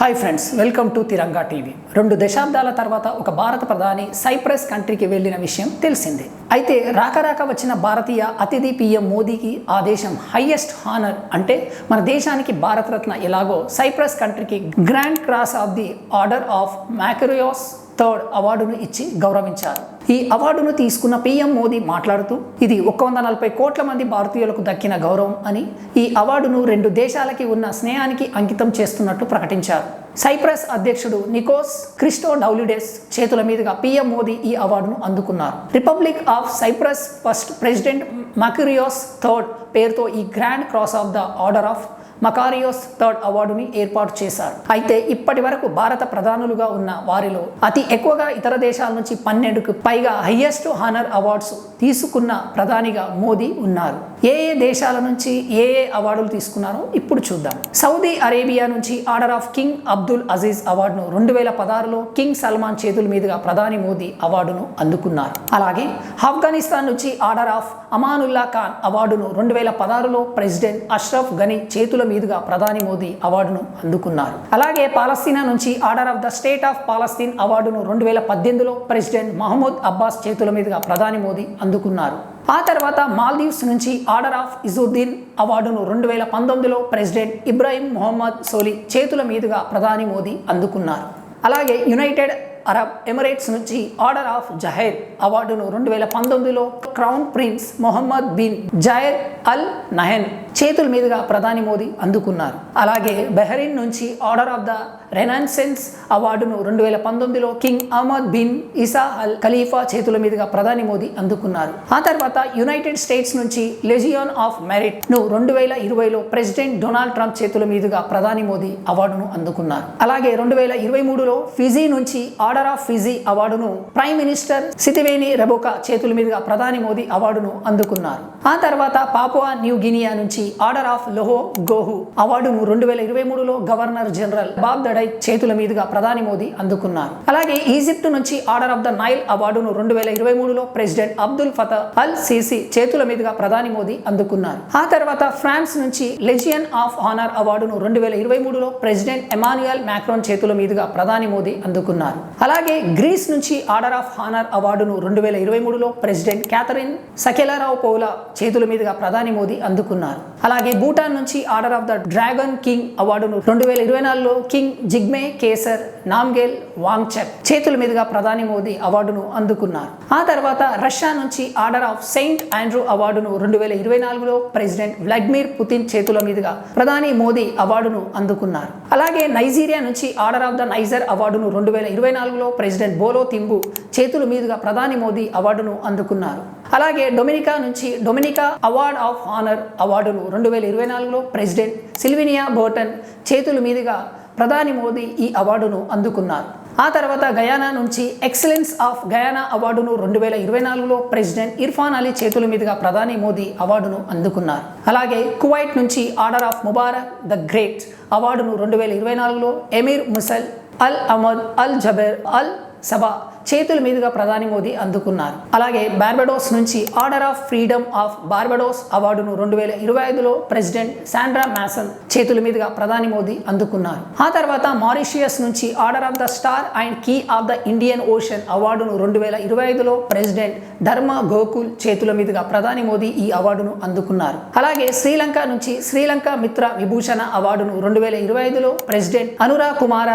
Hi friends welcome to Tiranga TV రెండు దశాబ్దాల తర్వాత ఒక భారత ప్రధాని సైప్రస్ కంట్రీకి వెళ్ళిన విషయం తెలిసిందే. అయితే రాక రాక వచ్చిన భారతీయ అతిథి పిఎం మోదీకి ఆ దేశం హైయెస్ట్ హానర్ అంటే మన దేశానికి భారతరత్న ఎలాగో సైప్రస్ కంట్రీకి grand cross of the order of Makarios third అవార్డును ఇచ్చి గౌరవించారు. ఈ అవార్డును తీసుకున్న పీఎం మోదీ మాట్లాడుతూ ఇది ఒక వంద నలభై కోట్ల మంది భారతీయులకు దక్కిన గౌరవం అని ఈ అవార్డును రెండు దేశాలకి ఉన్న స్నేహానికి అంకితం చేస్తున్నట్లు ప్రకటించారు. సైప్రస్ అధ్యక్షుడు నికోస్ క్రిస్టో డౌలిడెస్ చేతుల మీదుగా పీఎం మోదీ ఈ అవార్డును అందుకున్నారు. Republic of Cyprus first president Makarios third పేరుతో ఈ grand cross of the order of Makarios third అవార్డుని ఏర్పాటు చేశారు. అయితే ఇప్పటి వరకు భారత ప్రధానులుగా ఉన్న వారిలో అతి ఎక్కువగా ఇతర దేశాల నుంచి పన్నెండుకు పైగా హయ్యెస్ట్ హానర్ అవార్డ్స్ తీసుకున్న ప్రధానిగా మోదీ ఉన్నారు. ఏ ఏ దేశాల నుంచి ఏ ఏ అవార్డులు తీసుకున్నారో ఇప్పుడు చూద్దాం. సౌదీ అరేబియా నుంచి order of king Abdul Aziz అవార్డును రెండు వేల పదహారులో కింగ్ సల్మాన్ చేతుల మీదుగా ప్రధాని మోదీ అవార్డును అందుకున్నారు. అలాగే ఆఫ్ఘనిస్తాన్ నుంచి ఆర్డర్ ఆఫ్ అమానుల్లా ఖాన్ అవార్డును రెండు వేల పదహారులో ప్రెసిడెంట్ అష్రఫ్ గనీ చేతుల మీదుగా ప్రధాని మోదీ అవార్డును అందుకున్నారు. అలాగే పాలస్తీనా నుంచి order of the state of Palestine అవార్డును రెండు వేల పద్దెనిమిదిలో ప్రెసిడెంట్ మహమ్మద్ అబ్బాస్ చేతుల మీదుగా ప్రధాని మోదీ అందుకున్నారు. ఆ తర్వాత మాల్దీవ్స్ నుంచి ఆర్డర్ ఆఫ్ ఇజుద్దీన్ అవార్డును రెండు వేల పంతొమ్మిదిలో ప్రెసిడెంట్ ఇబ్రాహిం మొహమ్మద్ సోలీ చేతుల మీదుగా ప్రధాని మోదీ అందుకున్నారు. అలాగే యునైటెడ్ అరబ్ ఎమిరేట్స్ నుంచి ఆర్డర్ ఆఫ్ జహైర్ అవార్డును రెండు వేల పంతొమ్మిదిలో crown prince Mohammed bin Zayed Al Nahyan చేతుల మీదుగా ప్రధాని మోదీ అందుకున్నారు. అలాగే బెహరీన్ నుంచి ఆర్డర్ ఆఫ్ ద రెనాన్సెన్స్ అవార్డును రెండు వేల పంతొమ్మిదిలో king Ahmad bin Isa Al Khalifa చేతుల మీదుగా ప్రధాని మోదీ అందుకున్నారు. ఆ తర్వాత యునైటెడ్ స్టేట్స్ నుంచి లెజియాన్ ఆఫ్ మెరిట్ను రెండు వేల ఇరవైలో ప్రెసిడెంట్ డొనాల్డ్ ట్రంప్ చేతుల మీదుగా ప్రధాని మోదీ అవార్డును అందుకున్నారు. అలాగే రెండు వేల ఇరవై మూడులో ఫిజీ నుంచి ఆర్డర్ ఆఫ్ ఫిజీ అవార్డును ప్రైమ్ మినిస్టర్ సితివేని రెబోకా చేతుల మీదుగా ప్రధాని మోదీ అవార్డును అందుకున్నారు. ఆ తర్వాత పాపువా న్యూ గినియా నుంచి ఆర్డర్ ఆఫ్ లోహో గోహు అవార్డును రెండు వేల ఇరవై మూడులో గవర్నర్ జనరల్ బాబ్ దడై చేతుల మీదుగా ప్రధాని మోదీ అందుకున్నారు. అలాగే ఈజిప్ట్ నుంచి ఆర్డర్ ఆఫ్ ద నైల్ అవార్డును రెండు వేల ఇరవై మూడులో president Abdel Fattah al Sisi చేతుల మీదుగా ప్రధాని మోదీ అందుకున్నారు. ఆ తర్వాత ఫ్రాన్స్ నుంచి లెజియన్ ఆఫ్ ఆనర్ అవార్డును రెండు వేల ఇరవై మూడులో ప్రెసిడెంట్ ఎమాన్యుయల్ మ్యాక్రోన్ చేతుల మీదుగా ప్రధాని మోదీ అందుకున్నారు. అలాగే గ్రీస్ నుంచి ఆర్డర్ ఆఫ్ హానర్ అవార్డును రెండు వేల ఇరవై మూడులో ప్రెసిడెంట్ క్యాథరిన్ సకెలారావు పౌలా చేతుల మీదుగా ప్రధాని మోదీ అందుకున్నారు. అలాగే భూటాన్ నుంచి order of the dragon king అవార్డును రెండు వేల ఇరవై నాలుగులో కింగ్ జిగ్మే కేసర్ నామ్గేల్ వాంగ్చక్ చేతుల మీదుగా ప్రధాని మోదీ అవార్డును అందుకున్నారు. ఆ తర్వాత రష్యా నుంచి ఆర్డర్ ఆఫ్ సెయింట్ ఆండ్రూ అవార్డును రెండు వేల ఇరవై నాలుగులో ప్రెసిడెంట్ వ్లాడిమిర్ పుతిన్ చేతుల మీదుగా ప్రధాని మోదీ అవార్డును అందుకున్నారు. అలాగే నైజీరియా నుంచి ఆర్డర్ ఆఫ్ ద నైజర్ అవార్డును రెండు వేల ఇరవై నాలుగులో ప్రెసిడెంట్ బోలో తింబు చేతుల మీదుగా ప్రధాని మోదీ అవార్డును అందుకున్నారు. అలాగే డొమినికా నుంచి డొమినికా అవార్డ్ ఆఫ్ హానర్ అవార్డును రెండు వేల ఇరవై నాలుగులో ప్రెసిడెంట్ సిల్వినియా బోటన్ చేతుల మీదుగా ప్రధాని మోదీ ఈ అవార్డును అందుకున్నారు. ఆ తర్వాత గయానా నుంచి ఎక్సలెన్స్ ఆఫ్ గయానా అవార్డును రెండు వేల ఇరవై నాలుగులో ప్రెసిడెంట్ ఇర్ఫాన్ అలీ చేతుల మీదుగా ప్రధాని మోదీ అవార్డును అందుకున్నారు. అలాగే కువైట్ నుంచి Order of Mubarak the Great అవార్డును రెండు వేల ఇరవై నాలుగులో ఎమీర్ ముసల్ అల్ అహ్మద్ అల్ జబెర్ అల్ సభ చేతుల మీదుగా ప్రధాని మోదీ అందుకున్నారు. అలాగే బార్బడోస్ నుంచి Order of Freedom of Barbados అవార్డును రెండు వేల ఇరవై ఐదులో ప్రెసిడెంట్ శాండ్రా మ్యాసన్ చేతుల మీదుగా ప్రధాని మోదీ అందుకున్నారు. ఆ తర్వాత మారిషియస్ నుంచి Order of the Star and Key of the Indian Ocean అవార్డును రెండు వేల ఇరవై ఐదులో ప్రెసిడెంట్ ధర్మ గోకుల్ చేతుల మీదుగా ప్రధాని మోదీ ఈ అవార్డును అందుకున్నారు. అలాగే శ్రీలంక నుంచి శ్రీలంక మిత్ర విభూషణ అవార్డును రెండు వేల ఇరవై ఐదులో ప్రెసిడెంట్ అనురా కుమార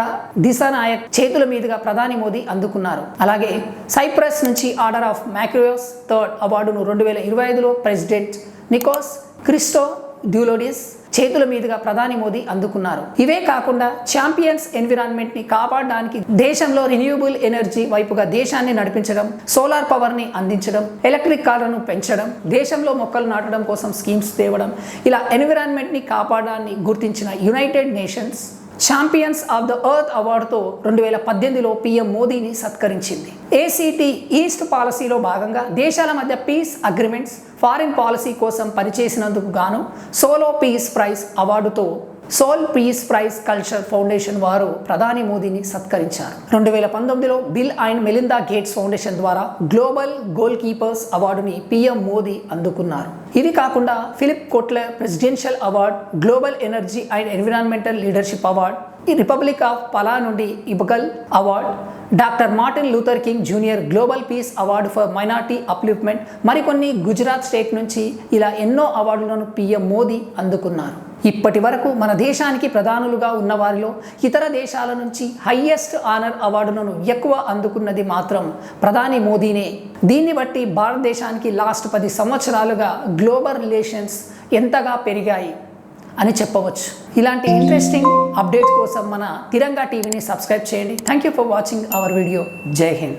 దిశానాయక్ చేతుల మీదుగా ప్రధాని మోదీ అందుకున్నారు. అలాగే సైప్రస్ నుంచి ఆర్డర్ ఆఫ్ మ్యాక్రియోస్ థర్డ్ అవార్డును రెండు వేల ఇరవై ఐదులో ప్రెసిడెంట్ నికోస్ క్రిస్టో డ్యూలోడిస్ చేతుల మీదుగా ప్రధాని మోదీ అందుకున్నారు. ఇవే కాకుండా ఛాంపియన్స్ ఎన్విరాన్మెంట్ని కాపాడడానికి దేశంలో రిన్యూబుల్ ఎనర్జీ వైపుగా దేశాన్ని నడిపించడం సోలార్ పవర్ని అందించడం ఎలక్ట్రిక్ కార్లను పెంచడం దేశంలో మొక్కలు నాటడం కోసం స్కీమ్స్ తేవడం ఇలా ఎన్విరాన్మెంట్ని కాపాడడాన్ని గుర్తించిన United Nations Champions of the Earth అవార్డుతో రెండు వేల పద్దెనిమిదిలో పీఎం మోదీని సత్కరించింది. ఏసీటీ ఈస్ట్ పాలసీలో భాగంగా దేశాల మధ్య పీస్ అగ్రిమెంట్స్ ఫారిన్ పాలసీ కోసం పనిచేసినందుకు గాను Seoul Peace Prize అవార్డుతో Seoul Peace Prize Culture Foundation వారు ప్రధాని మోదీని సత్కరించారు. రెండు వేల పంతొమ్మిదిలో Bill and Melinda Gates Foundation ద్వారా గ్లోబల్ గోల్ కీపర్స్ అవార్డుని పీఎం మోదీ అందుకున్నారు. ఇవి కాకుండా Philip Kotler Presidential Award Global Energy and Environmental Leadership Award ఈ రిపబ్లిక్ ఆఫ్ పలా నుండి Ebakl Award. Doctor Martin Luther King Junior Global Peace Award for Minority Upliftment మరికొన్ని Gujarat state నుంచి ఇలా ఎన్నో అవార్డులను పిఎం మోదీ అందుకున్నారు. ఇప్పటి వరకు మన దేశానికి ప్రధానులుగా ఉన్న వారిలో ఇతర దేశాల నుంచి హయ్యెస్ట్ ఆనర్ అవార్డులను ఎక్కువ అందుకున్నది మాత్రం ప్రధాని మోదీనే. దీన్ని బట్టి భారతదేశానికి లాస్ట్ పది సంవత్సరాలుగా గ్లోబల్ రిలేషన్స్ ఎంతగా పెరిగాయి? అని చెప్పవచ్చు. ఇలాంటి ఇంట్రెస్టింగ్ అప్డేట్ కోసం మన తిరంగా టీవీని సబ్స్క్రైబ్ చేయండి. Thank you for watching our video జై హింద్